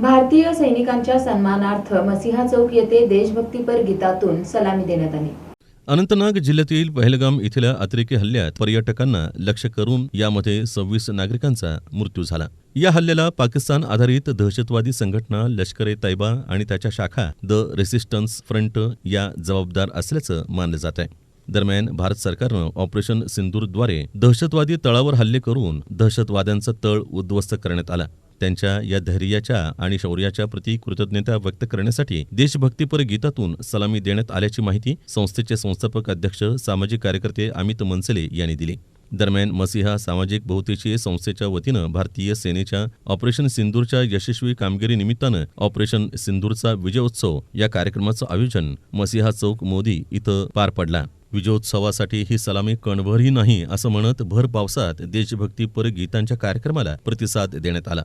भारतीय सैनिकांच्या सन्मानार्थ मसिहा चौक येथे देशभक्तीपर गीतातून सलामी देण्यात आली. अनंतनाग जिल्ह्यातील पहलगाम इथल्या अतिरेकी हल्ल्यात पर्यटकांना लक्ष्य करून यामध्ये सव्वीस नागरिकांचा मृत्यू झाला. या हल्ल्याला पाकिस्तान आधारित दहशतवादी संघटना लष्कर ए तैबा आणि त्याच्या शाखा द रेसिस्टन्स फ्रंट या जबाबदार असल्याचं मानलं जात आहे. दरम्यान भारत सरकारनं ऑपरेशन सिंदूरद्वारे दहशतवादी तळावर हल्ले करून दहशतवाद्यांचा तळ उद्ध्वस्त करण्यात आला. त्यांच्या या धैर्याच्या आणि शौर्याच्या प्रती कृतज्ञता व्यक्त करण्यासाठी देशभक्तीपर गीतातून सलामी देण्यात आल्याची माहिती संस्थेचे संस्थापक अध्यक्ष सामाजिक कार्यकर्ते अमित मनसले यांनी दिली. दरम्यान मसिहा सामाजिक बहुतेशीय संस्थेच्या वतीनं भारतीय सेनेच्या ऑपरेशन सिंदूरच्या यशस्वी कामगिरीनिमित्तानं ऑपरेशन सिंदूरचा विजयोत्सव या कार्यक्रमाचं आयोजन मसिहा चौक मोदी इथं पार पडला. विजयोत्सवासाठी ही सलामी कणभरही नाही असं म्हणत भर पावसात देशभक्तीपर गीतांच्या कार्यक्रमाला प्रतिसाद देण्यात आला.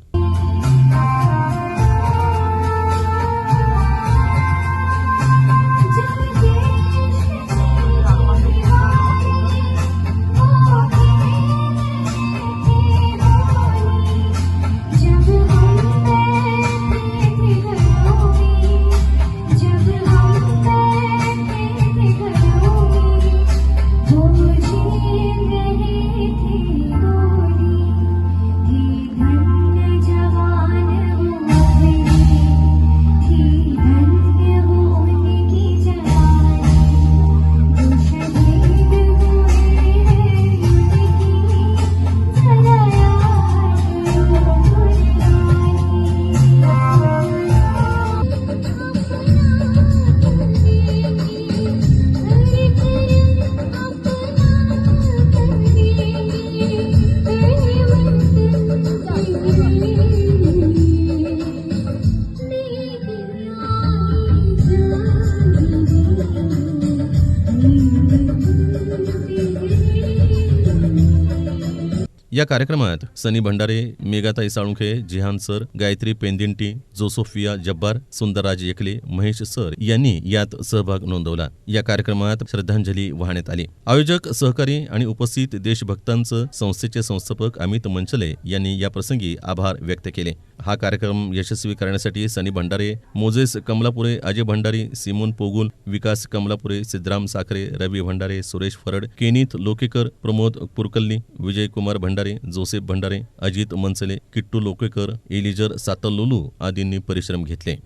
या कार्यक्रमात सनी भंडारे मेघाताई साळुंखे जिहान सर गायत्री पेंदिंटी जोसोफिया जब्बार सुंदरराज येकले महेश सर यांनी यात सहभाग नोंदवला. या कार्यक्रमात श्रद्धांजली वाहण्यात आली. आयोजक सहकारी आणि उपस्थित देशभक्तांचं संस्थेचे संस्थापक अमित मंचले यांनी या प्रसंगी आभार व्यक्त केले. हा कार्यक्रम यशस्वी करण्यासाठी Sunny Bhandare Moses Kamalapure Ajay Bhandari Simon Pogul Vikas Kamalapure Siddharam Sakhare Ravi Bhandare Suresh Farad Kenneth Lokekar Pramod Purkalli Vijaykumar Bhandare Joseph Bhandare Ajit Mansale Kittu Lokekar Eliezer Satallulu आदींनी परिश्रम घेतले.